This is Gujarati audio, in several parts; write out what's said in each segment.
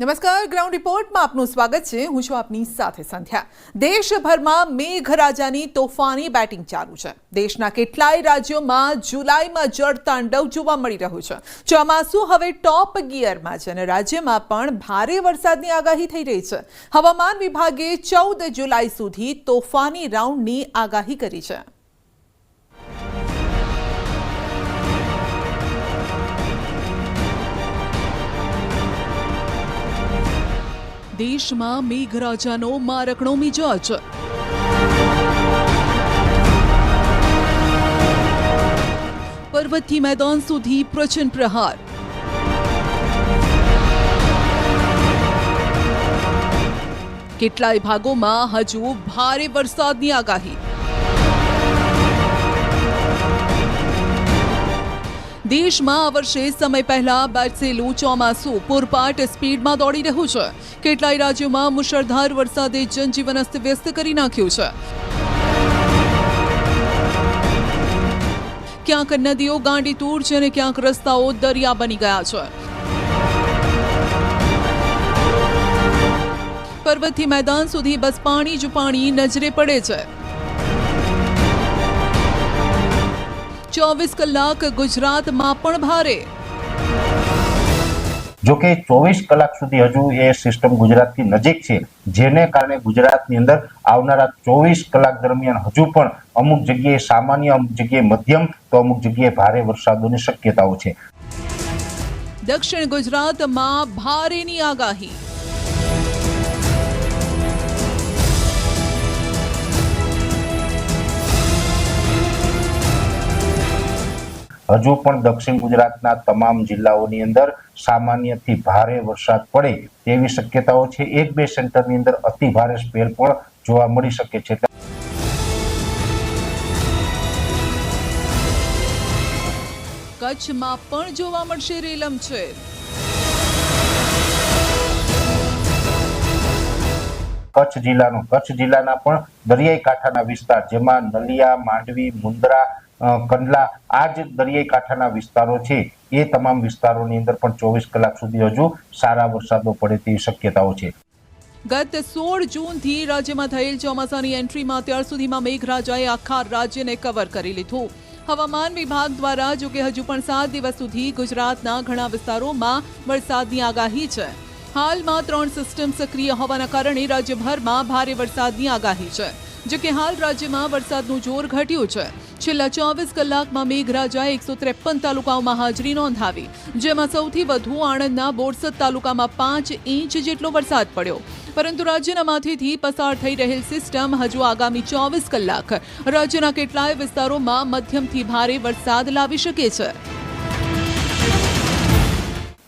નમસ્કાર ગ્રાઉન્ડ રિપોર્ટમાં આપનું સ્વાગત છે. હું છું આપની સાથે સંધ્યા. દેશભરમાં મેઘરાજાની તોફાની બેટિંગ ચાલુ છે. દેશના કેટલાય રાજ્યોમાં જુલાઈમાં જળતાંડવ જોવા મળી રહ્યું છે. ચોમાસું હવે ટોપ ગિયરમાં છે અને રાજ્યમાં પણ ભારે વરસાદની આગાહી થઈ રહી છે. હવામાન વિભાગે ચૌદ જુલાઈ સુધી તોફાની રાઉન્ડની આગાહી કરી છે. દેશમાં મેઘરાજાનો મારકણો મિજાજ. પર્વતથી મેદાન સુધી પ્રચંડ પ્રહાર. કેટલાય ભાગોમાં હજુ ભારે વરસાદની આગાહી. દેશમાં આ વર્ષે સમય પહેલા બેસેલું ચોમાસું પૂરપાટ સ્પીડમાં દોડી રહ્યું છે. કેટલાય રાજ્યોમાં મુશળધાર વરસાદે જનજીવન અસ્તવ્યસ્ત કરી નાખ્યું છે. ક્યાંક નદીઓ ગાંડી તૂર છે અને ક્યાંક રસ્તાઓ દરિયા બની ગયા છે. પર્વતથી મેદાન સુધી બસ પાણી જ પાણી નજરે પડે છે. ચોવીસ કલાક ગુજરાતમાં પણ ભારે. જો કે ચોવીસ કલાક સુધી હજુ એ સિસ્ટમ ગુજરાતથી નજીક છે જેને કારણે ગુજરાતની અંદર આવનારા ચોવીસ કલાક દરમિયાન હજુ પણ અમુક જગ્યાએ સામાન્ય અમુક જગ્યાએ મધ્યમ તો અમુક જગ્યાએ ભારે વરસાદોની શક્યતાઓ છે. દક્ષિણ ગુજરાતમાં ભારેની આગાહી. હજુ પણ દક્ષિણ ગુજરાતના તમામ જિલ્લાઓની અંદર સામાન્યથી ભારે વરસાદ પડે તેવી શક્યતાઓ છે. એક બે સેન્ટરની અંદર અતિ ભારે સ્પેલ પણ જોવા મળી શકે છે. કચ્છમાં પણ જોવા મળશે રેલમ છે. કચ્છ જિલ્લાનો કચ્છ જિલ્લાના પણ દરિયાઈ કાંઠાના વિસ્તાર જેમાં નલિયા માંડવી મુન્દ્રા કંડલા આ જે દરિયાઈ કાંઠાના વિસ્તારો છે. એ તમામ વિસ્તારોની અંદર પણ ચોવીસ કલાક સુધી હજુ સારા વરસાદો પડે તેવી શક્યતાઓ છે. ગત સોળ જૂનથી રાજ્યમાં થયેલ ચોમાસાની એન્ટ્રીમાં અત્યાર સુધીમાં મેઘરાજાએ આખા રાજ્યને કવર કરી લીધું. હવામાન વિભાગ દ્વારા જો કે હજુ પણ સાત દિવસ સુધી ગુજરાતના ઘણા વિસ્તારોમાં વરસાદની આગાહી છે. હાલમાં ત્રણ સિસ્ટમ સક્રિય હોવાના કારણે રાજ્યભરમાં ભારે વરસાદની આગાહી છે. જો કે હાલ રાજ્યમાં વરસાદનું જોર ઘટ્યું છે. છેલ્લા ચોવીસ કલાકમાં મેઘરાજાએ એકસો ત્રેપન તાલુકાઓમાં હાજરી નોંધાવી, જેમાં સૌથી વધુ આણંદના બોરસદ તાલુકામાં પાંચ ઇંચ જેટલો વરસાદ પડ્યો. પરંતુ રાજ્યના માથેથી પસાર થઈ રહેલ સિસ્ટમ હજુ આગામી ચોવીસ કલાક. રાજ્યના કેટલાય વિસ્તારોમાં મધ્યમથી ભારે વરસાદ લાવી શકે છે.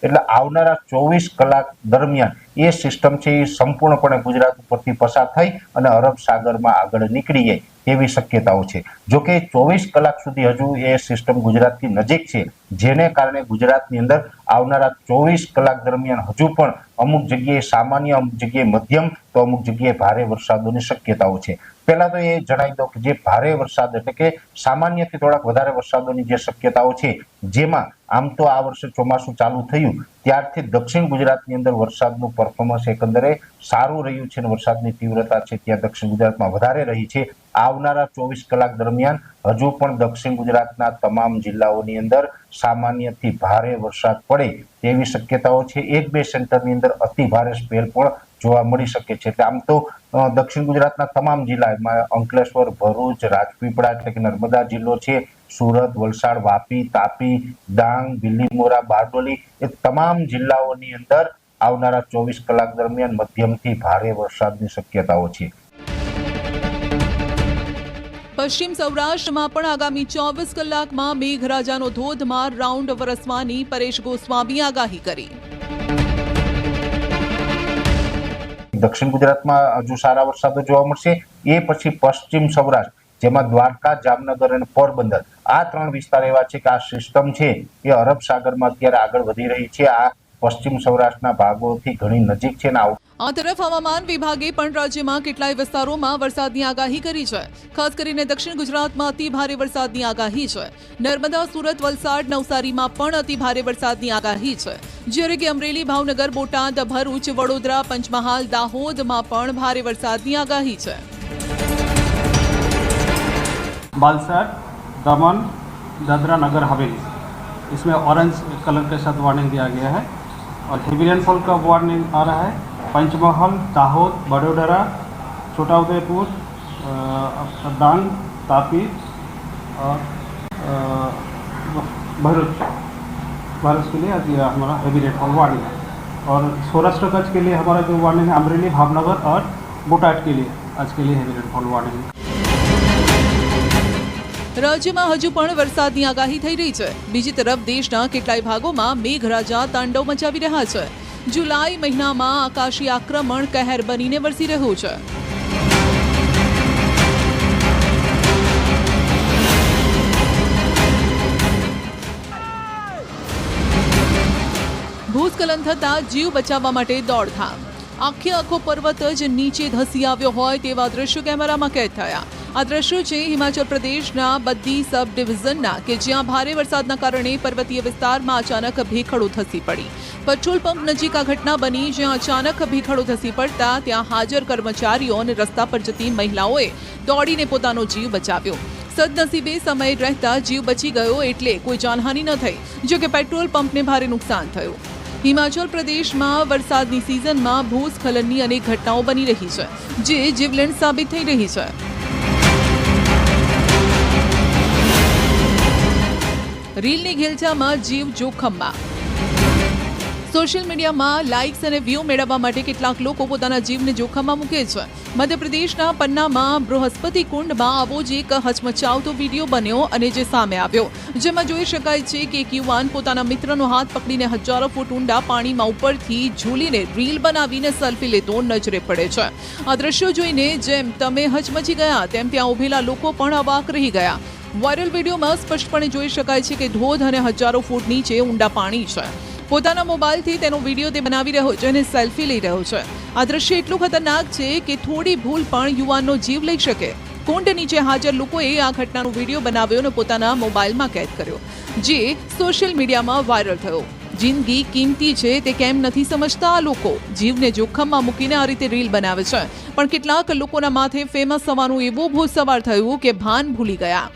એટલે આવનારા ચોવીસ કલાક દરમિયાન એ સિસ્ટમ છે એ સંપૂર્ણપણે ગુજરાત ઉપરથી પસાર થઈ અને અરબ સાગરમાં આગળ નીકળી જાય. તેવી શક્યતાઓ છે. જો કે ચોવીસ કલાક સુધી હજુ એ સિસ્ટમ ગુજરાતની નજીક છે. જેને કારણે ગુજરાતની અંદર આવનારા ચોવીસ કલાક દરમિયાન હજુ પણ અમુક જગ્યાએ સામાન્ય, અમુક જગ્યાએ મધ્યમ તો અમુક જગ્યાએ ભારે વરસાદોની શક્યતાઓ છે. પહેલા તો એ જણાવી દઉં કે જે ભારે વરસાદ એટલે કે સામાન્યથી થોડાક વધારે વરસાદોની જે શક્યતાઓ છે, જેમાં આમ તો આ વર્ષે ચોમાસું ચાલુ થયું, ત્યારથી દક્ષિણ ગુજરાતની અંદર વરસાદનું પરફોર્મન્સ એકંદરે સારું રહ્યું છે અને વરસાદની તીવ્રતા છે ત્યાં દક્ષિણ ગુજરાતમાં વધારે રહી છે. આવનારા ચોવીસ કલાક દરમિયાન હજુ પણ દક્ષિણ ગુજરાતના તમામ જિલ્લાઓની અંદર સામાન્યથી ભારે વરસાદ પડે તેવી શક્યતાઓ છે. એક બે સેન્ટરની અંદર અતિ ભારે સ્પેલ પણ જોવા મળી શકે છે. એટલે આમ તો દક્ષિણ ગુજરાતના તમામ જિલ્લામાં અંકલેશ્વર, ભરૂચ, રાજપીપળા એટલે કે નર્મદા જિલ્લો છે, સુરત, વલસાડ, વાપી, તાપી, ડાંગ બિલીમોરા બારડોલી એ તમામ જિલ્લાઓની અંદર આવનારા ચોવીસ કલાક દરમિયાન મધ્યમથી ભારે વરસાદની શક્યતાઓ છે. પશ્ચિમ સૌરાષ્ટ્રમાં પણ આગામી ચોવીસ કલાકમાં મેઘરાજાનો ધોધમાર રાઉન્ડ વરસવાની પરેશ ગોસ્વામી આગાહી કરી. દક્ષિણ ગુજરાતમાં હજુ સારા વરસાદો જોવા મળશે. એ પછી પશ્ચિમ સૌરાષ્ટ્ર, જેમાં દ્વારકા, જામનગર અને પોરબંદર આ ત્રણ વિસ્તાર એવા છે કે આ સિસ્ટમ છે એ અરબ સાગરમાં અત્યારે આગળ વધી રહી છે. આ પશ્ચિમ સૌરાષ્ટ્રના ભાગોથી ઘણી નજીક છે ને આઉટ આ તરફ હવામાન વિભાગે પણ રાજ્યમાં કેટલાય વિસ્તારોમાં વરસાદની આગાહી કરી છે ખાસ કરીને દક્ષિણ ગુજરાતમાં અતિ ભારે વરસાદની આગાહી છે નર્મદા સુરત વલસાડ નવસારીમાં પણ અતિ ભારે વરસાદની આગાહી છે જ્યારે કે અમરેલી ભાવનગર બોટાદ ભરૂચ વડોદરા પંચમહાલ દાહોદમાં પણ ભારે વરસાદની આગાહી છે बालसाड दमन दादरा नगर हवेली इसमें ऑरेंज कलर के साथ वार्निंग दिया गया है और हेवी रेनफॉल का वार्निंग आ रहा है। पंचमहल दाहोद बड़ोडरा छोटा उदयपुर डांग तापी और भरूच भरूच के लिए आज ये हमारा हेवी रेनफॉल वार्निंग है। और सौराष्ट्र कच्छ के लिए हमारा जो वार्निंग है अमरेली भावनगर और बोटाट के लिए आज के लिए हेवी रेनफॉल वार्निंग है। રાજ્યમાં હજુ પણ વરસાદની આગાહી થઈ રહી છે. બીજી તરફ દેશના કેટલાય ભાગોમાં મેઘરાજા તાંડવ મચાવી રહ્યા છે. જુલાઈ મહિનામાં આકાશી આક્રમણ કહેર બનીને વરસી રહ્યું છે. ભૂસ્ખલન થતાં જીવ બચાવવા માટે દોડધામ. આખે આખો પર્વત જ નીચે ધસી આવ્યો હોય તેવા દ્રશ્યો કેમેરામાં કેદ થયા. આ દ્રશ્યો છે? હિમાચલ પ્રદેશના બદ્દી સબ ડિવિઝનના કે જ્યાં ભારે વરસાદના કારણે પર્વતીય વિસ્તારમાં અચાનક ભેખડો ધસી પડી. પેટ્રોલ પંપ નજીક આ ઘટના બની, જ્યાં અચાનક ભેખડો ધસી પડતા ત્યાં હાજર કર્મચારીઓ અને રસ્તા પર જતી મહિલાઓએ દોડીને પોતાનો જીવ બચાવ્યો. સદનસીબે સમય રહેતા જીવ બચી ગયો એટલે કોઈ જાનહાનિ ન થઈ, જો કે પેટ્રોલ પંપને ભારે નુકસાન થયું. હિમાચલ પ્રદેશમાં વરસાદની સિઝનમાં ભૂસ્ખલનની અનેક ઘટનાઓ બની રહી છે, જે જીવલેણ સાબિત થઈ રહી છે. રીલની ઘેલછામાં જીવ જોખમમાં. સોશિયલ મીડિયામાં લાઇક્સ અને વ્યૂ મેળવવા માટે કેટલાક લોકો પોતાના જીવને જોખમમાં મૂકે છે. મધ્યપ્રદેશના પન્નામાં બૃહસ્પતિ કુંડમાં આવો જ એક હચમચાવતો વીડિયો બન્યો અને જે સામે આવ્યો. જેમાં જોઈ શકાય છે કે એક યુવાન પોતાના મિત્રનો હાથ પકડીને હજારો ફૂટ ઊંડા પાણીમાં ઉપરથી ઝૂલીને રીલ બનાવીને સેલ્ફી લેતો નજરે પડે છે. આ દ્રશ્યો જોઈને જેમ તમે હચમચી ગયા, તેમ ત્યાં ઉભેલા લોકો પણ અવાક રહી ગયા. વાયરલ વિડીયોમાં સ્પષ્ટપણે જોઈ શકાય છે કે ધોધ અને હજારો ફૂટ નીચે ઊંડા પાણી છે. પોતાના મોબાઈલથી તેનો વીડિયો તે બનાવી રહ્યો છે અને સેલ્ફી લઈ રહ્યો છે. આ દ્રશ્ય એટલું ખતરનાક છે કે થોડી ભૂલ પણ યુવાનનો જીવ લઈ શકે. કુંડ નીચે હાજર લોકોએ આ ઘટનાનો વીડિયો બનાવ્યો અને પોતાના મોબાઈલમાં કેદ કર્યો, જે સોશિયલ મીડિયામાં વાયરલ થયો. જિંદગી કિંમતી છે તે કેમ નથી સમજતા આ લોકો? જીવને જોખમમાં મૂકીને આ રીતે રીલ બનાવે છે. પણ કેટલાક લોકોના માથે ફેમસ થવાનું એવું ભૂત સવાર થયું કે ભાન ભૂલી ગયા.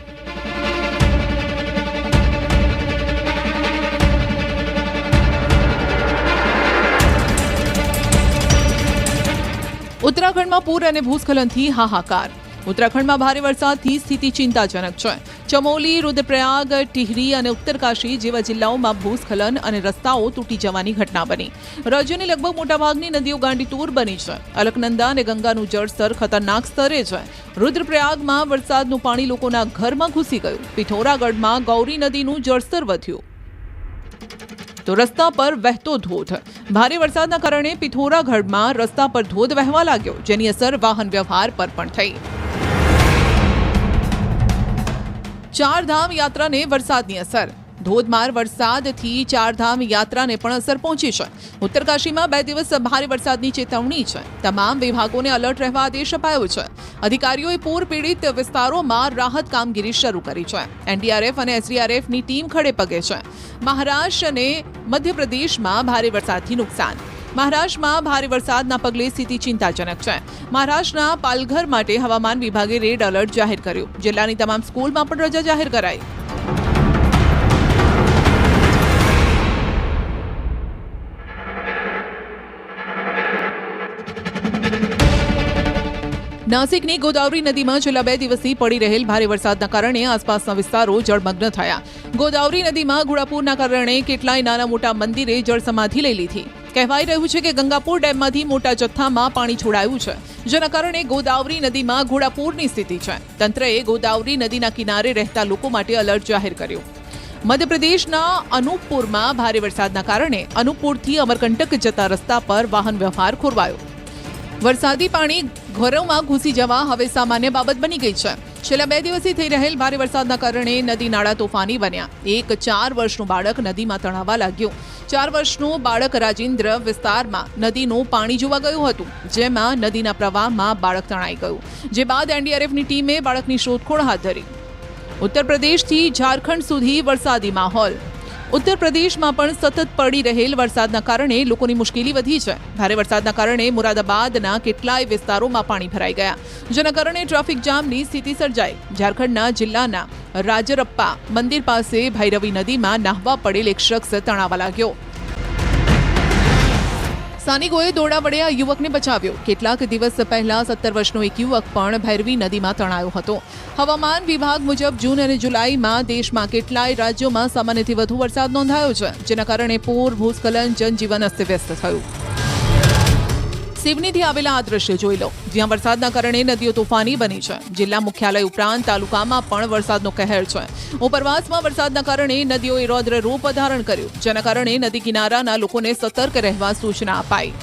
ઉત્તરાખંડમાં પૂર અને ભૂસ્ખલનથી હાહાકાર. ઉત્તરાખંડમાં ભારે વરસાદથી સ્થિતિ ચિંતાજનક છે. ચમોલી, રુદ્રપ્રયાગ, ટિહરી અને ઉત્તરકાશી જેવા જિલ્લાઓમાં ભૂસ્ખલન અને રસ્તાઓ તૂટી જવાની ઘટના બની. રાજ્યની લગભગ મોટાભાગની નદીઓ ગાંડીતૂર બની છે. અલકનંદા અને ગંગાનું જળસ્તર ખતરનાક સ્તરે છે. રુદ્રપ્રયાગમાં વરસાદનું પાણી લોકોના ઘરમાં ઘૂસી ગયું. પિથોરાગઢમાં ગૌરી નદીનું જળસ્તર વધ્યું. તો રસ્તા પર વહેતો ધોધ. ભારે વરસાદના કારણે પિથોરાગઢમાં રસ્તા પર ધોધ વહેવા લાગ્યો, જેની અસર વાહન વ્યવહાર પર પણ થઈ. ચારધામ યાત્રાને વરસાદની અસર. ધોધમાર વરસાદથી ચારધામ યાત્રાને પણ અસર પહોંચી છે. ઉત્તરકાશીમાં બે દિવસ ભારે વરસાદની ચેતવણી છે. તમામ વિભાગોને અલર્ટ રહેવા આદેશ અપાયો છે. અધિકારીઓએ પૂર પીડિત વિસ્તારોમાં રાહત કામગીરી શરૂ કરી છે. એનડીઆરએફ અને એસડીઆરએફની ટીમ ખડે પગે છે. મહારાષ્ટ્ર અને મધ્યપ્રદેશમાં ભારે વરસાદથી નુકસાન. મહારાષ્ટ્રમાં ભારે વરસાદના પગલે સ્થિતિ ચિંતાજનક છે. મહારાષ્ટ્રના પાલઘર માટે હવામાન વિભાગે રેડ એલર્ટ જાહેર કર્યું. જિલ્લાની તમામ સ્કૂલમાં પણ રજા જાહેર કરાઈ. નાસિકની ગોદાવરી નદીમાં છેલ્લા બે દિવસથી પડી રહેલ ભારે વરસાદના કારણે આસપાસના વિસ્તારો જળમગ્ન થયા. ગોદાવરી નદીમાં ઘોડાપૂરના કારણે કેટલાય નાના મોટા મંદિરે જળ સમાધિ લઈ લીધી. કહેવાઈ રહ્યું છે કે ગંગાપુર ડેમમાંથી મોટા જથ્થામાં પાણી છોડાયું છે, જેના કારણે ગોદાવરી નદીમાં ઘોડાપૂરની સ્થિતિ છે. તંત્રએ ગોદાવરી નદીના કિનારે રહેતા લોકો માટે એલર્ટ જાહેર કર્યું. મધ્યપ્રદેશના અનુપપુરમાં ભારે વરસાદના કારણે અનુપપુરથી અમરકંટક જતા રસ્તા પર વાહન વ્યવહાર ખોરવાયો. વરસાદી પાણી ઘરોમાં ઘૂસી જવા હવે સામાન્ય બાબત બની ગઈ છે. છેલ્લા બે દિવસથી થઈ રહેલ ભારે વરસાદના કારણે નદી નાળા તોફાની બન્યા. એક ચાર વર્ષનું બાળક નદીમાં તણાવા લાગ્યું. ચાર વર્ષનું બાળક રાજેન્દ્ર વિસ્તારમાં નદીનું પાણી જોવા ગયું હતું, જેમાં નદીના પ્રવાહમાં બાળક તણાઈ ગયું. જે બાદ એનડીઆરએફની ટીમે બાળકની શોધખોળ હાથ ધરી. ઉત્તર પ્રદેશથી ઝારખંડ સુધી વરસાદી માહોલ. ઉત્તર પ્રદેશમાં પણ સતત પડી રહેલ વરસાદના કારણે લોકોની મુશ્કેલી વધી છે. ભારે વરસાદના કારણે મુરાદાબાદના કેટલાય વિસ્તારોમાં પાણી ભરાઈ ગયા. જેના કારણે ટ્રાફિક જામની સ્થિતિ સર્જાઈ. ઝારખંડના જિલ્લાના રાજરપ્પા મંદિર પાસે ભૈરવી નદીમાં નાહવા પડેલ એક શખ્સ તણાવા લાગ્યો. સ્થાનિકોએ દોડા વડે આ યુવકને બચાવ્યો. કેટલાક દિવસ પહેલા સત્તર વર્ષનો એક યુવક પણ ભૈરવી નદીમાં તણાયો હતો. હવામાન વિભાગ મુજબ જૂન અને જુલાઈમાં દેશમાં કેટલાય રાજ્યોમાં સામાન્યથી વધુ વરસાદ નોંધાયો છે, જેના કારણે પૂર, ભૂસ્ખલન, જનજીવન અસ્તવ્યસ્ત થયું. સિવનીથી આવેલા આ દ્રશ્ય જોઈ લો. જ્યાં વરસાદના કારણે નદીઓ તોફાની બની છે. જિલ્લા મુખ્યાલય ઉપરાંત તાલુકામાં પણ વરસાદનો કહેર છે. ઉપરવાસમાં વરસાદના કારણે નદીઓએ રૌદ્ર રૂપ ધારણ કર્યું, જેના કારણે નદી કિનારાના લોકોને સતર્ક રહેવા સૂચના અપાઈ.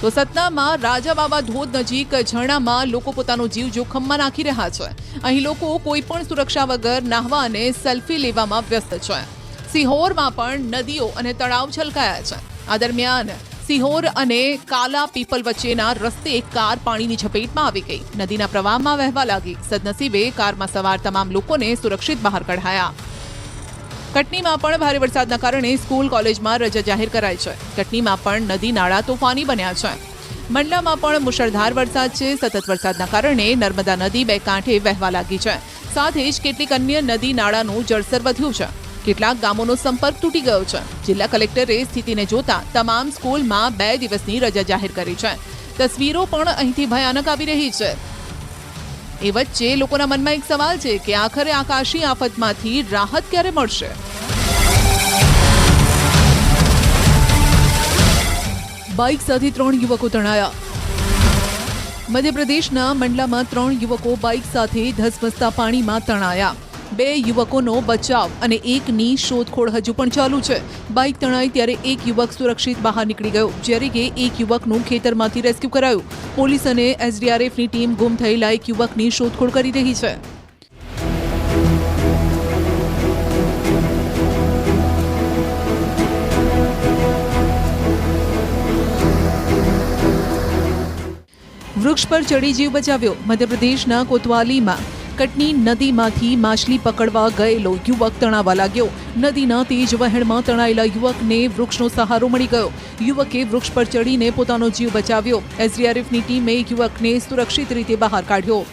તો સતનામાં રાજાબાબા ધોધ નજીક ઝરણામાં લોકો પોતાનો જીવ જોખમમાં નાખી રહ્યા છે. અહીં લોકો કોઈ પણ સુરક્ષા વગર નાહવા અને સેલ્ફી લેવામાં વ્યસ્ત છે. સિહોરમાં પણ નદીઓ અને તળાવ છલકાયા છે. આ દરમિયાન સિહોર અને કાલા પીપલ વચ્ચેના રસ્તે એક કાર પાણીની ઝપેટમાં આવી ગઈ. નદીના પ્રવાહમાં વહેવા લાગી. સદનસીબે કારમાં સવાર તમામ લોકોને સુરક્ષિત બહાર કઢાયા. કટનીમાં પણ ભારે વરસાદના કારણે સ્કૂલ કોલેજમાં રજા જાહેર કરાઈ છે. કટનીમાં પણ નદી નાળા તોફાની બન્યા છે. મંડલામાં પણ મુશળધાર વરસાદ છે. સતત વરસાદના કારણે નર્મદા નદી બે કાંઠે વહેવા લાગી છે. સાથે જ કેટલીક અન્ય નદી નાળાનું જળસ્તર વધ્યું છે. કેટલાક ગામોનો સંપર્ક તૂટી ગયો છે. જિલ્લા કલેક્ટરે સ્થિતિને જોતા તમામ સ્કૂલમાં બે દિવસની રજા જાહેર કરી છે. તસવીરો પણ અહીંથી ભયાનક આવી રહી છે. એ વચ્ચે લોકોના મનમાં એક સવાલ છે કે આખરે આકાશી આફતમાંથી રાહત ક્યારે મળશે? બાઇક સાથે ત્રણ યુવકો તણાયા. મધ્યપ્રદેશના મંડલામાં ત્રણ યુવકો બાઇક સાથે ધસમસતા પાણીમાં તણાયા. બે યુવકોનો બચાવ અને એકની શોધખોળ હજુ પણ ચાલુ છે. બાઇક તણાઈ ત્યારે એક યુવક સુરક્ષિત બહાર નીકળી ગયો, જ્યારે કે એક યુવકનું ખેતરમાંથી રેસ્ક્યુ કરાયું. પોલીસ અને એસડીઆરએફની ટીમ ગુમ થયેલા એક યુવકની શોધખોળ કરી રહી છે. વૃક્ષ પર ચડી જીવ બચાવ્યો. મધ્યપ્રદેશના કોતવાલીમાં કટની નદીમાંથી માછલી પકડવા ગયેલો યુવક તણાવા લાગ્યો. નદીના તેજ વહેણમાં તણાયેલા યુવકને વૃક્ષનો સહારો મળી ગયો. યુવકે વૃક્ષ પર ચડીને પોતાનો જીવ બચાવ્યો. એસડીઆરએફની ટીમે યુવકને સુરક્ષિત રીતે બહાર કાઢ્યો.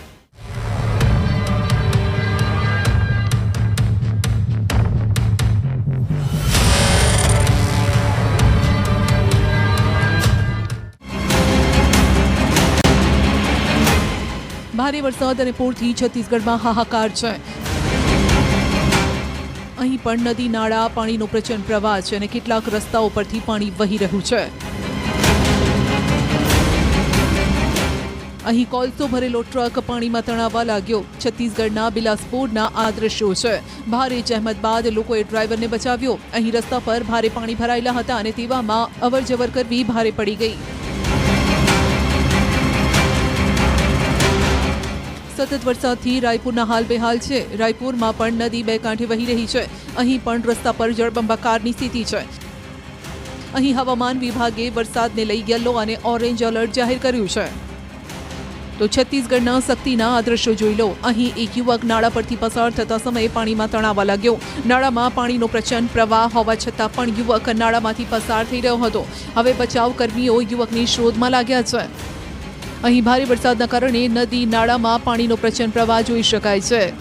ભારે વરસાદ અને પૂરથી છત્તીસગઢમાં હાહાકાર છે. અહીં પણ નદી, નાળા, પાણીનો પ્રચંડ પ્રવાહ છે અને કેટલાક રસ્તાઓ પરથી પાણી વહી રહ્યું છે. અહીં કોલસો ભરેલો ટ્રક પાણીમાં તણાવવા લાગ્યો. છત્તીસગઢના બિલાસપુરના આ દ્રશ્યો છે. ભારે જહેમત બાદ લોકોએ ડ્રાઈવરને બચાવ્યો. અહીં રસ્તા પર ભારે પાણી ભરાયેલા હતા અને તેવામાં અવરજવર કરવી ભારે પડી ગઈ. સતત વરસાદથી રાયપુરના હાલ બેહાલ છે. રાયપુરમાં પણ નદી બે કાંઠે વહી રહી છે. અહીં પણ રસ્તા પર જળબંબાકારની સ્થિતિ છે. અહીં હવામાન વિભાગે વરસાદને લઈ યલો અને ઓરેન્જ એલર્ટ જાહેર કર્યું છે. તો છત્તીસગઢના શક્તિના આ દ્રશ્યો જોઈ લો. અહીં એક યુવક નાળા પરથી પસાર થતા સમયે પાણીમાં તણાવવા લાગ્યો. નાળામાં પાણીનો પ્રચંડ પ્રવાહ હોવા છતાં પણ યુવક નાળામાંથી પસાર થઈ રહ્યો હતો. હવે બચાવ કર્મીઓ યુવકની શોધમાં લાગ્યા છે. અહીં ભારે વરસાદના કારણે નદી નાળામાં પાણીનો પ્રચંડ પ્રવાહ જોઈ શકાય છે.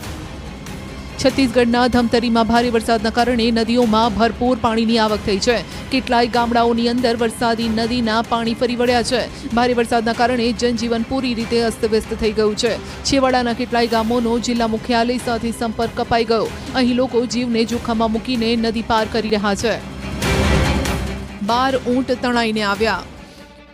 છત્તીસગઢના ધમતરીમાં ભારે વરસાદના કારણે નદીઓમાં ભરપૂર પાણીની આવક થઈ છે. કેટલાય ગામડાઓની અંદર વરસાદી નદીના પાણી ફરી વળ્યા છે. ભારે વરસાદના કારણે જનજીવન પૂરી રીતે અસ્તવ્યસ્ત થઈ ગયું છે. છેવાડાના કેટલાય ગામોનો જિલ્લા મુખ્યાલય સાથે સંપર્ક કપાઈ ગયો. અહીં લોકો જીવને જોખમમાં મૂકીને નદી પાર કરી રહ્યા છે. બાર ઊંટ તણાઈને આવ્યા.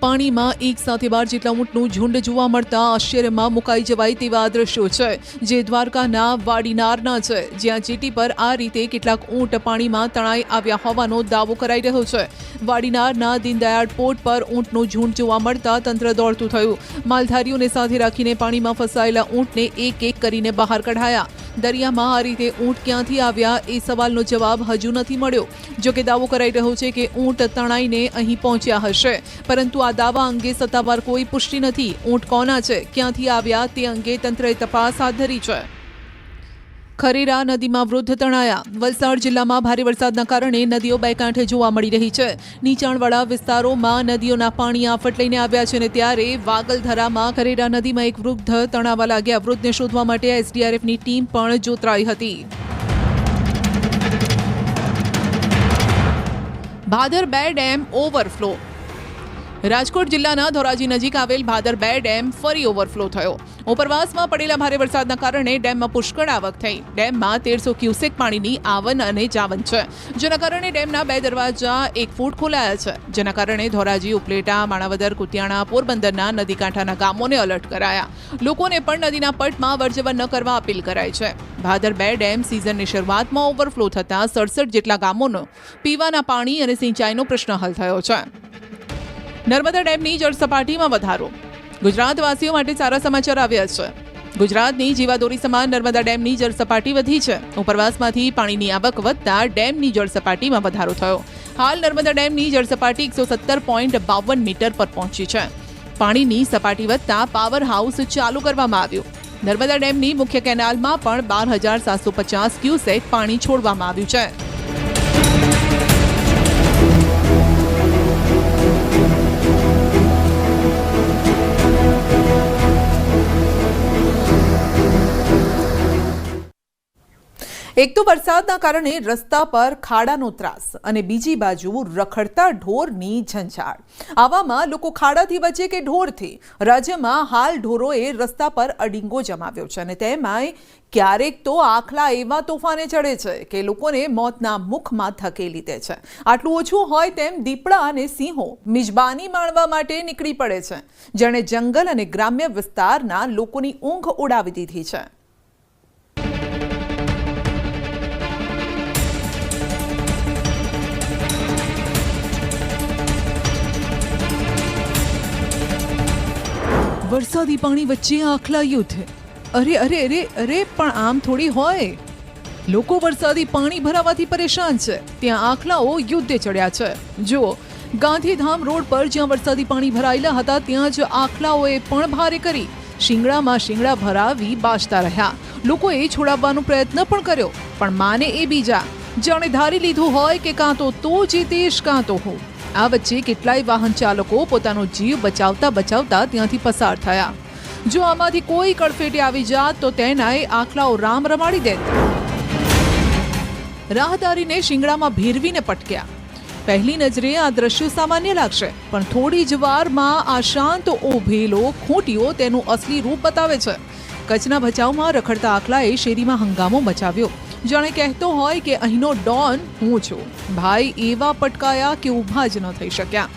પાણીમાં એક સાથે બાર જેટલા ઊંટનું ઝુંડ જોવા મળતા આશ્ચર્યમાં મુકાઈ જવાય તેવા દ્રશ્યો છે, જે દ્વારકાના વાડીનારના છે, જ્યાં જેટી પર આ રીતે કેટલાક ઊંટ પાણીમાં તણાઈ આવ્યા હોવાનો દાવો કરાઈ રહ્યો છે. વાડીનારના દીનદયાળ પોર્ટ પર ઊંટનું ઝુંડ જોવા મળતા તંત્ર દોડતું થયું. માલધારીઓને સાથે રાખીને પાણીમાં ફસાયેલા ઊંટને એક એક કરીને બહાર કઢાયા. દરિયામાં આ રીતે ઊંટ ક્યાંથી આવ્યા એ સવાલનો જવાબ હજુ નથી મળ્યો. જો કે દાવો કરાઈ રહ્યો છે કે ઊંટ તણાઈને અહીં પહોંચ્યા હશે. પરંતુ આ દાવા અંગે સત્તાવાર કોઈ પુષ્ટિ નથી. ઊંટ કોના છે? ક્યાંથી આવ્યા? તે અંગે તંત્રએ તપાસ હાથ ધરી છે. ખરેરા નદીમાં વૃદ્ધ તણાયા. વલસાડ જિલ્લામાં ભારે વરસાદના કારણે નદીઓ બે કાંઠે જોવા મળી રહી છે. નીચાણવાળા વિસ્તારોમાં નદીઓના પાણી આફટ લઈને આવ્યા છે અને ત્યારે વાગલધરામાં ખરેરા નદીમાં એક વૃદ્ધ તણાવા લાગ્યા. વૃદ્ધને શોધવા માટે એસડીઆરએફની ટીમ પણ જોતરાઈ હતી. ભાદર બે ડેમ ઓવરફ્લો. રાજકોટ જિલ્લાના ધોરાજી નજીક આવેલ ભાદર બે ડેમ ફરી ઓવરફ્લો થયો. ઉપરવાસમાં પડેલા ભારે વરસાદના કારણે ડેમમાં પુષ્કળ આવક થઈ. ડેમમાં તેરસો ક્યુસેક પાણીની આવન અને જાવન છે, જેના કારણે ડેમના બે દરવાજા એક ફૂટ ખોલાયા છે. જેના કારણે ધોરાજી, ઉપલેટા, માણાવદર, કુતિયાણા, પોરબંદરના નદી કાંઠાના ગામોને અલર્ટ કરાયા. લોકોને પણ નદીના પટમાં વરજવર ન કરવા અપીલ કરાઈ છે. ભાદર બે ડેમ સિઝનની શરૂઆતમાં ઓવરફ્લો થતાં સડસઠ જેટલા ગામોનો પીવાના પાણી અને સિંચાઈનો પ્રશ્ન હલ થયો છે. નર્મદા ડેમની જળ સપાટીમાં વધારો ગુજરાતવાસીઓ માટે સારા સમાચાર આવ્યા છે. ગુજરાતની જીવાદોરી સમાન નર્મદા ડેમની જળ સપાટી વધી છે. ઉપરવાસમાંથી પાણીની આવક વધતા ડેમની જળ સપાટીમાં વધારો થયો. હાલ નર્મદા ડેમની જળ સપાટી એકસો સત્તર પોઈન્ટ બાવન મીટર પર પહોંચી છે. પાણીની સપાટી વધતા પાવર હાઉસ ચાલુ કરવામાં આવ્યું. નર્મદા ડેમની મુખ્ય કેનાલમાં પણ બાર હજાર સાતસો પચાસ ક્યુસેક પાણી છોડવામાં આવ્યું છે. એક તો વરસાદના કારણે રસ્તા પર ખાડાનો ત્રાસ અને બીજી બાજુ રખડતા ઢોરની ઝંઝાળ. આવામાં લોકો ખાડાથી બચે કે ઢોરથી? રાજ્યમાં હાલ ઢોરોએ રસ્તા પર અડીંગો જમાવ્યો છે અને તેમાંય ક્યારેક તો આખલા એવા તોફાને ચડે છે કે લોકોને મોતના મુખમાં ધકેલી દે છે. આટલું ઓછું હોય તેમ દીપડા અને સિંહો મિજબાની માણવા માટે નીકળી પડે છે. જેણે જંગલ અને ગ્રામ્ય વિસ્તારના લોકોની ઊંઘ ઉડાવી દીધી છે. વરસાદી પાણી વચ્ચે આખલા યુદ્ધ અરે અરે અરે અરે, પણ આમ થોડી હોય. લોકો વરસાદી પાણી ભરાવાથી પરેશાન છે. ત્યાં આખલાઓ યુદ્ધે ચડ્યા છે. જુઓ, ગાંધીધામ રોડ પર જ્યાં વરસાદી પાણી ભરાયેલા હતા, ત્યાં જ આખલાઓએ પણ ભારે કરી. શિંગડામાં શિંગડા ભરાવી બાજતા રહ્યા. લોકોએ છોડાવવાનો પ્રયત્ન પણ કર્યો, પણ માને એ બીજા. જાણે ધારી લીધું હોય કે કાં તો તો જીતીશ, કાં તો હું. આ વચ્ચે કેટલાય વાહન ચાલકો પોતાનો જીવ બચાવતા બચાવતા ત્યાંથી પસાર થયા. જો આમાંથી કોઈ કડફેટે આવી જાત, તો તેનાએ આખલાઓ રામ રમાડી દેત. રાહદારીને શિંગડામાં ભેરવીને પટક્યા. પહેલી નજરે આ દ્રશ્યો સામાન્ય લાગશે, પણ થોડી જ વારમાં આ શાંત ઓભેલો ખૂંટીઓ તેનું અસલી રૂપ બતાવે છે. કચ્છના ભચાઉમાં રખડતા આખલાએ શેરીમાં હંગામો મચાવ્યો. જાણે કહેતો હોય કે અહીંનો ડોન હું છું. ભાઈ એવા પટકાયા કે ઊભા જ ન થઈ શક્યા.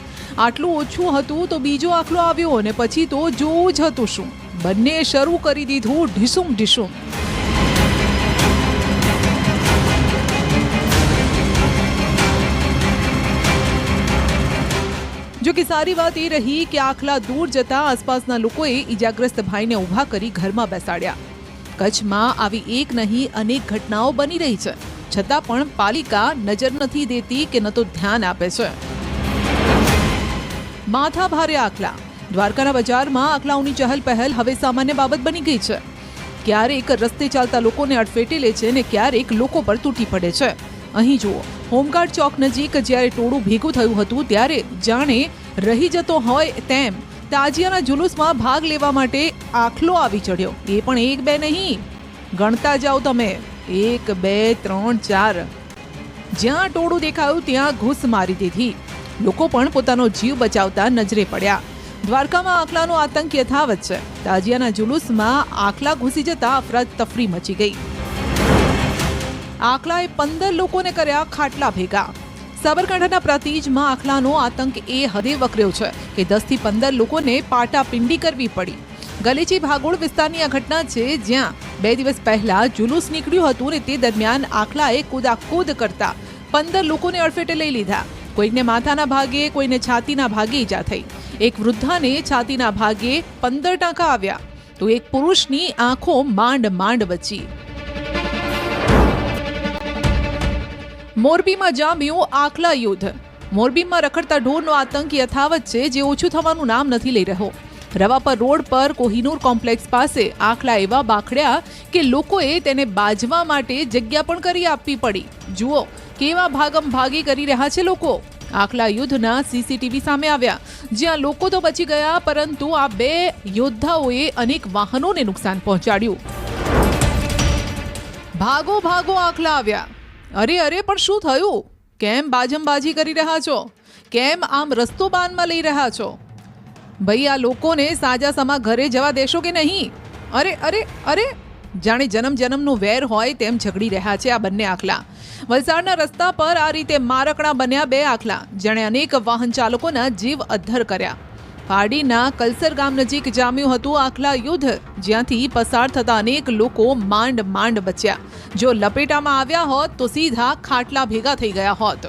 આટલું ઓછું હતું તો બીજો આખલો આવ્યો અને પછી તો જોવું જ હતું શું. બંને શરૂ કરી દીધું ઢીસુમ ઢીસુમ. જો કે સારી વાત એ રહી કે આખલા દૂર જતા આસપાસના લોકોએ ઈજાગ્રસ્ત ભાઈને ઊભા કરી ઘરમાં બેસાડ્યા. કચ્છમાં આવી એક નહીં, અનેક ઘટનાઓ બની રહી છે. છતાં પણ પાલિકા નજર નથી દેતી કે ન તો ધ્યાન આપે છે. માથા ભારે આખલા દ્વારકાના બજારમાં આખલાઓની ચહલ પહેલ હવે સામાન્ય બાબત બની ગઈ છે. ક્યારેક રસ્તે ચાલતા લોકોને અડફેટે લે છે ને ક્યારેક લોકો પર તૂટી પડે છે. અહીં જુઓ, હોમગાર્ડ ચોક નજીક જ્યારે ટોળું ભેગું થયું હતું ત્યારે જાણે રહી જતો હોય તેમ તાજિયાના જુલુસમાં ભાગ લેવા માટે આખલો આવી ચડ્યો એ પણ એક બે નહીં. ગણતા જાઓ તમે. એક, બે, ત્રણ, ચાર. જ્યાં ટોળું દેખાયું ત્યાં ઘૂસ મારી દીધી. લોકો પણ પોતાનો જીવ બચાવતા નજરે પડ્યા. દ્વારકામાં આખલાનો આતંક યથાવત છે. તાજિયાના જુલુસમાં આખલા ઘૂસી જતા અફરાતફરી મચી ગઈ. આખલાએ પંદર લોકોને કર્યા ખાટલા ભેગા. સાબરકાંઠાના પ્રાતિજમાં આખલાનો આતંક એ હદે વકર્યો છે કે દસથી પંદર લોકોને પાટાપિંડી કરવી પડી. ગલેચી ભાગોળ વિસ્તારની આ ઘટના છે જ્યાં બે દિવસ પહેલા જુલુસ નીકળ્યું હતું ને તે દરમિયાન આખલાએ કૂદાકૂદ કરતા પંદર લોકોને અડફેટે લઈ લીધા. કોઈકને માથાના ભાગે, કોઈને છાતીના ભાગે ઈજા થઈ. એક વૃદ્ધાને છાતીના ભાગે પંદર ટાંકા આવ્યા. તો એક પુરુષની આંખો માંડ માંડ બચી મોરબીમાં જામ્યું આખલા યુદ્ધ. મોરબીમાં રખડતા ઢોરનો આતંક યથાવત છે, જે ઓછું થવાનું નામ નથી લઈ રહ્યો. રવાપર રોડ પર કોહિનૂર કોમ્પ્લેક્સ પાસે આખલા એવા બાખડ્યા કે લોકોએ તેને બાજવા માટે જગ્યા પણ કરી આપવી પડી. જુઓ, કેવા ભાગમ ભાગી કરી રહ્યા છે લોકો. આખલા યુદ્ધના સીસીટીવી સામે આવ્યા. જ્યાં લોકો તો બચી ગયા, પરંતુ આ બે યોદ્ધાઓએ અનેક વાહનોને નુકસાન પહોંચાડ્યું. ભાગો ભાગો આખલા આવ્યા. અરે અરે, પણ શું થયું? કેમ બાજમબાજી કરી રહ્યા છો? કેમ આમ રસ્તો બાનમાં લઈ રહ્યા છો? ભાઈ, આ લોકોને સાજા સમા ઘરે જવા દેશો કે નહીં? અરે અરે અરે! જાણે જન્મ જન્મનો વેર હોય તેમ ઝઘડી રહ્યા છે આ બંને આખલા. વલસાડના રસ્તા પર આ રીતે મારકણા બન્યા બે આખલા, જેણે અનેક વાહન ચાલકોના જીવ અદ્ધર કર્યા. પારડીના કલસર ગામ નજીક જામ્યું હતું આખલા યુદ્ધ, જ્યાંથી પસાર થતા અનેક લોકો માંડ માંડ બચ્યા. જો લપેટામાં આવ્યા હોત તો સીધા ખાટલા ભેગા થઈ ગયા હોત.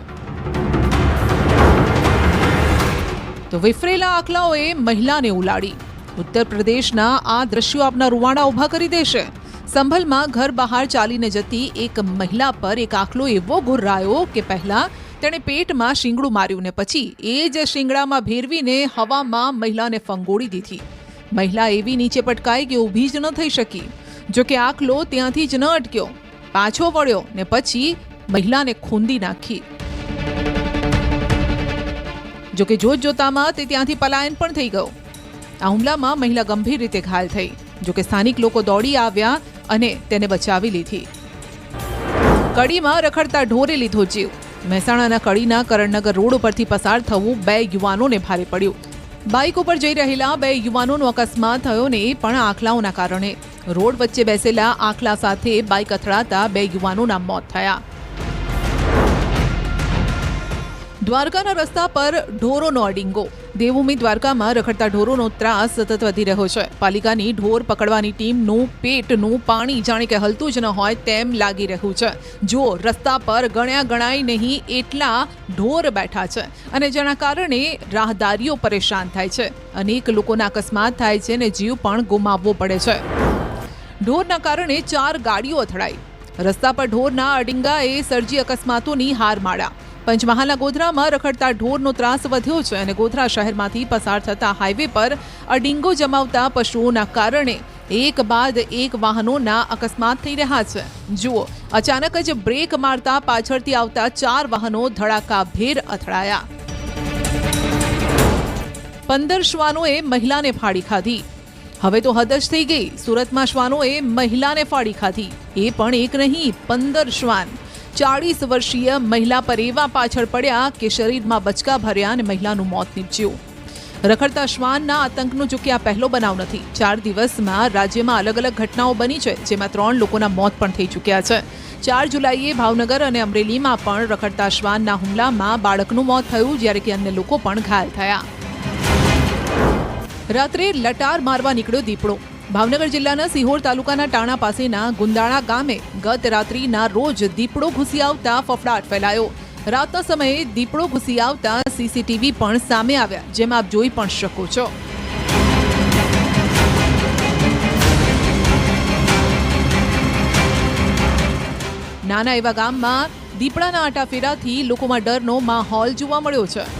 તો વિફરેલા આખલાઓએ મહિલાને ઉલાડી. ઉત્તર પ્રદેશના આ દ્રશ્યો આપના રૂવાડા ઊભા કરી દેશે. સંભલમાં ઘર બહાર ચાલીને જતી એક મહિલા પર એક આખલો એવો ગુર્રાયો કે પહેલા તેણે પેટમાં શીંગડું માર્યું ને પછી એ જ શીંગડામાં ભેરવીને હવામાં મહિલાને ફંગોળી દીધી. મહિલા એવી નીચે પટકાઈ કે ઊભી જ ન થઈ શકી, જો કે આખલો ત્યાંથી જ ન અટક્યો. પાછો વળ્યો ને પછી મહિલાને ખૂંદી નાખી. જો કે જોત જોતામાં તે ત્યાંથી પલાયન પણ થઈ ગયો. આ હુમલામાં મહિલા ગંભીર રીતે ઘાયલ થઈ, જો કે સ્થાનિક લોકો દોડી આવ્યા અને તેને બચાવી લીધી. કડીમાં રખડતા ઢોરે લીધો જીવ. મહેસાણાના કડીના કરણનગર રોડ ઉપરથી પસાર થવું બે યુવાનોને ભારે પડ્યું. બાઇક ઉપર જઈ રહેલા બે યુવાનોનો અકસ્માત થયો ને પણ આખલાઓના કારણે. રોડ વચ્ચે બેસેલા આખલા સાથે બાઇક અથડાતા બે યુવાનોના મોત થયા. દ્વારકાના રસ્તા પર ઢોરોનો અડિંગો. દેવભૂમિ દ્વારકામાં રખડતા ઢોરોનો ત્રાસ સતત વધી રહ્યો છે. પાલિકાની ઢોર પકડવાની ટીમનું પેટનું પાણી જાણે કે હલતું જ ન હોય તેમ લાગી રહ્યું છે. જો રસ્તા પર ગણ્યા ગણાય નહીં એટલા ઢોર બેઠા છે અને જેના કારણે રાહદારીઓ પરેશાન થાય છે. અનેક લોકોના અકસ્માત થાય છે અને જીવ પણ ગુમાવવો પડે છે. ઢોરના કારણે ચાર ગાડીઓ અથડાઈ. રસ્તા પર ઢોરના અડિંગાએ સર્જી અકસ્માતોની હાર માળા પંચમહાલના ગોધરામાં રખડતા ઢોરનો ત્રાસ વધ્યો છે અને ગોધરા શહેરમાંથી પસાર થતા હાઈવે પર અડીંગો જમાવતા પશુઓના કારણે એક બાદ એક વાહનોના અકસ્માત થઈ રહ્યા છે. જુઓ, અચાનક જ બ્રેક મારતા પાછળથી આવતા ચાર વાહનો ધડાકાભેર અથડાયા. પંદર શ્વાનોએ મહિલાને ફાડી ખાધી. હવે તો હદ જ થઈ ગઈ. સુરતમાં શ્વાનોએ મહિલાને ફાડી ખાધી. એ પણ એક નહીં, પંદર શ્વાન. ચાળીસ વર્ષીય મહિલા પર એવા પાછળ પડ્યા કે શરીરમાં બચકા ભર્યા અને મહિલાનું મોત નીપજ્યું. રખડતા શ્વાનના આતંકનો જો કે આ પહેલો બનાવ નથી. ચાર દિવસમાં રાજ્યમાં અલગ અલગ ઘટનાઓ બની છે, જેમાં ત્રણ લોકોના મોત પણ થઈ ચૂક્યા છે. ચાર જુલાઈએ ભાવનગર અને અમરેલીમાં પણ રખડતા શ્વાનના હુમલામાં બાળકનું મોત થયું, જ્યારે કે અન્ય લોકો પણ ઘાયલ થયા. રાત્રે લટાર મારવા નીકળ્યો દીપડો. ભાવનગર જિલ્લાના સિહોર તાલુકાના ટાણા પાસેના ગુંદાળા ગામે ગત રાત્રિના રોજ દીપડો ઘૂસી આવતા ફફડાટ ફેલાયો. રાતના સમયે દીપડો ઘૂસી આવતા સીસીટીવી પણ સામે આવ્યા, જેમ આપ જોઈ પણ શકો છો. નાના એવા ગામમાં દીપડાના આટાફેરાથી લોકોમાં ડરનો માહોલ જોવા મળ્યો છે.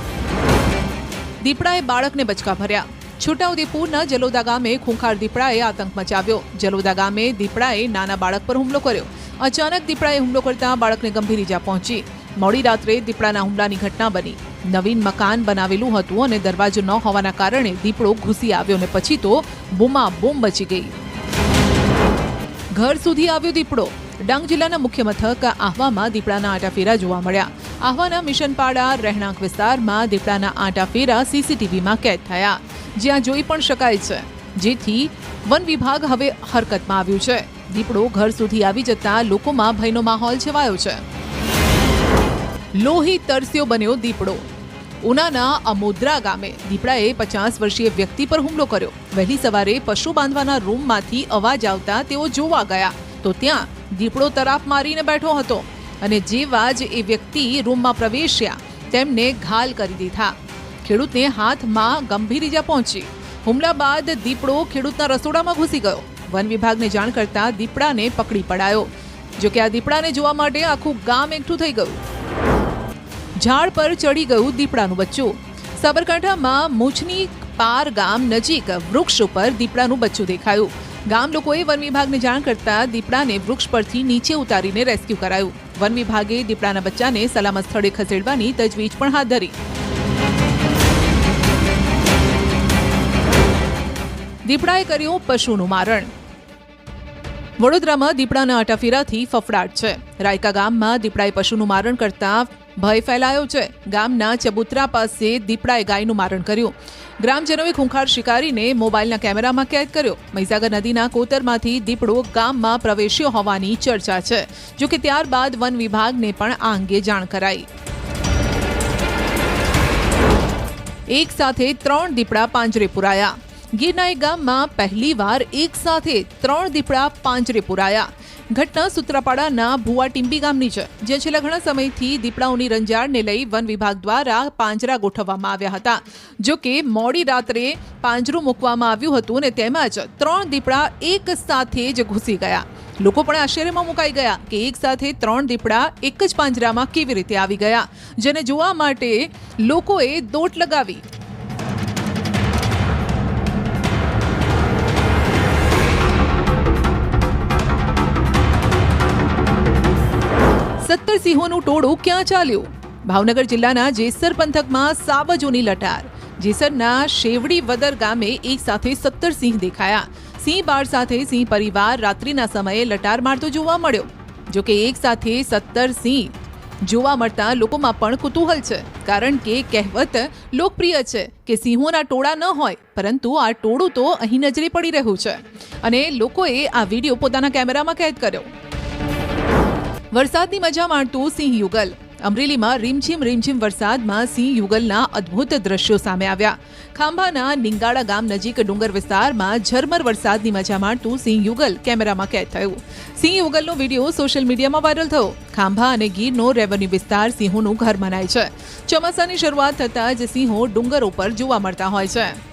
દીપડાએ બાળકને બચકા ભર્યા. છોટાઉદેપુરના જલોદા ગામે ખૂંખાર દીપડાએ આતંક મચાવ્યો. જલોદા ગામે દીપડાએ નાના બાળક પર હુમલો કર્યો. અચાનક દીપડાએ હુમલો કરતા બાળકને ગંભીર ઈજા પહોંચી. મોડી રાત્રે દીપડાના હુમલાની ઘટના બની. નવીન મકાન બનાવેલું હતું અને દરવાજો ન હોવાના કારણે દીપડો ઘૂસી આવ્યો ને પછી તો બૂમા બૂમ બચી ગઈ. ઘર સુધી આવ્યો દીપડો. ડાંગ જિલ્લાના મુખ્ય મથક આહવામાં દીપડાના આટાફેરા જોવા મળ્યા. આહવાના મિશનપાડા, રહેણાંક વિસ્તારમાં દીપડાના આટાફેરા સીસીટીવીમાં કેદ થયા. જ્યાં જોઈ પણ શકાય છે. જેથી વન વિભાગ હવે હરકતમાં આવ્યું છે. દીપડો ઘર સુધી આવી જતા લોકોમાં ભયનો માહોલ છવાયો છે. લોહી તરસ્યો બન્યો દીપડો. ઉનાના અમોદરા ગામે દીપડાએ પચાસ વર્ષીય વ્યક્તિ પર હુમલો કર્યો. વહેલી સવારે પશુ બાંધવાના રૂમમાંથી અવાજ આવતા તેઓ જોવા ગયા. તો ત્યાં દીપડો તરાપ મારીને બેઠો હતો અને જેવા જ એ વ્યક્તિ રૂમમાં પ્રવેશ્યા, તેમને ઘાલ કરી દીધા. ખેડૂતને હાથમાં ગંભીર ઈજા પહોંચી. હુમલા બાદ દીપડો ખેડૂતના રસોડામાં ઘૂસી ગયો. વન વિભાગને જાણ કરતા દીપડાને પકડી પડાયો. જોકે આ દીપડાને જોવા માટે આખું ગામ એકઠું થઈ ગયું. ઝાડ પર ચડી ગયું દીપડાનું બચ્ચું. સાબરકાંઠામાં મુછની પાર ગામ નજીક વૃક્ષ ઉપર દીપડાનું બચ્ચું દેખાયું. ગામ લોકોએ વન વિભાગને જાણ કરતા દીપડાને વૃક્ષ પરથી નીચે ઉતારીને રેસ્ક્યુ કરાયું. વન વિભાગે દીપડાના બચ્ચાને સલામત સ્થળે ખસેડવાની તજવીજ પણ હાથ ધરી. દીપડાએ કર્યું પશુનું મારણ. વડોદરામાં દીપડાના અટાફેરાથી ફફડાટ છે. રાયકા ગામમાં દીપડાએ પશુનું મારણ કરતા ભય ફેલાયો છે. ગામના ચબુતરા પાસે દીપડાએ ગાયનું મારણ કર્યું. ગ્રામજનોએ ખૂંખાર શિકારીને મોબાઈલના કેમેરામાં કેદ કર્યો. મહીસાગર નદીના કોતરમાંથી દીપડો ગામમાં પ્રવેશ્યો હોવાની ચર્ચા છે. જો કે ત્યારબાદ વન વિભાગને પણ આ અંગે જાણ કરાઈ. એક સાથે ત્રણ દીપડા પાંજરે પુરાયા. ગીરના ગામમાં પહેલીવાર એક સાથે ત્રણ દીપડા પાંજરે પુરાયા. ઘટના સૂત્રાપાડાના ભુવા ટીંબી ગામની છે, જ્યાં છેલ્લા ઘણા સમયથી દીપડાઓની રંજાડને લઈ વન વિભાગ દ્વારા પાંજરા ગોઠવવામાં આવ્યા હતા. જો કે મોડી રાત્રે પાંજરું મૂકવામાં આવ્યું હતું અને તેમાં જ ત્રણ દીપડા એક સાથે જ ઘૂસી ગયા. લોકો પણ આશ્ચર્યમાં મુકાઈ ગયા કે એક સાથે ત્રણ દીપડા એક જ પાંજરામાં કેવી રીતે આવી ગયા. જેને જોવા માટે લોકોએ દોટ લગાવી સત્તર સિંહોનું ટોળું ક્યાં ચાલ્યું? ભાવનગર જિલ્લાના જેસર પંથકમાં સાવજોની લટાર. જેસરના શેવડી વદર ગામે એક સાથે સત્તર સિંહ દેખાયા. સિંહ બાળ સાથે સિંહ પરિવાર રાત્રિના સમયે લટાર મારતો જોવા મળ્યો. જોકે એક સાથે સત્તર સિંહ જોવા મળતા લોકોમાં પણ કુતૂહલ છે. કારણ કે કહેવત લોકપ્રિય છે કે સિંહોના ટોળા ન હોય, પરંતુ આ ટોળું તો અહીં નજરે પડી રહ્યું છે. અને લોકોએ આ વીડિયો પોતાના કેમેરામાં કેદ કર્યો. વરસાદની મજા માણતું સિંહ યુગલ. અમરેલીમાં રીમઝીમ રીમઝીમ વરસાદમાં સિંહ યુગલના અદ્ભુત દ્રશ્યો સામે આવ્યા. ખાંભાના નિંગાળા ગામ નજીક ડુંગર વિસ્તારમાં ઝરમર વરસાદની મજા માણતું સિંહ યુગલ કેમેરામાં કેદ થયું. સિંહ યુગલનો વીડિયો સોશિયલ મીડિયામાં વાયરલ થયો. ખાંભા અને ગીરનો રેવન્યુ વિસ્તાર સિંહોનું ઘર મનાય છે. ચોમાસાની શરૂઆત થતાં જ સિંહો ડુંગર ઉપર જોવા મળતા હોય છે.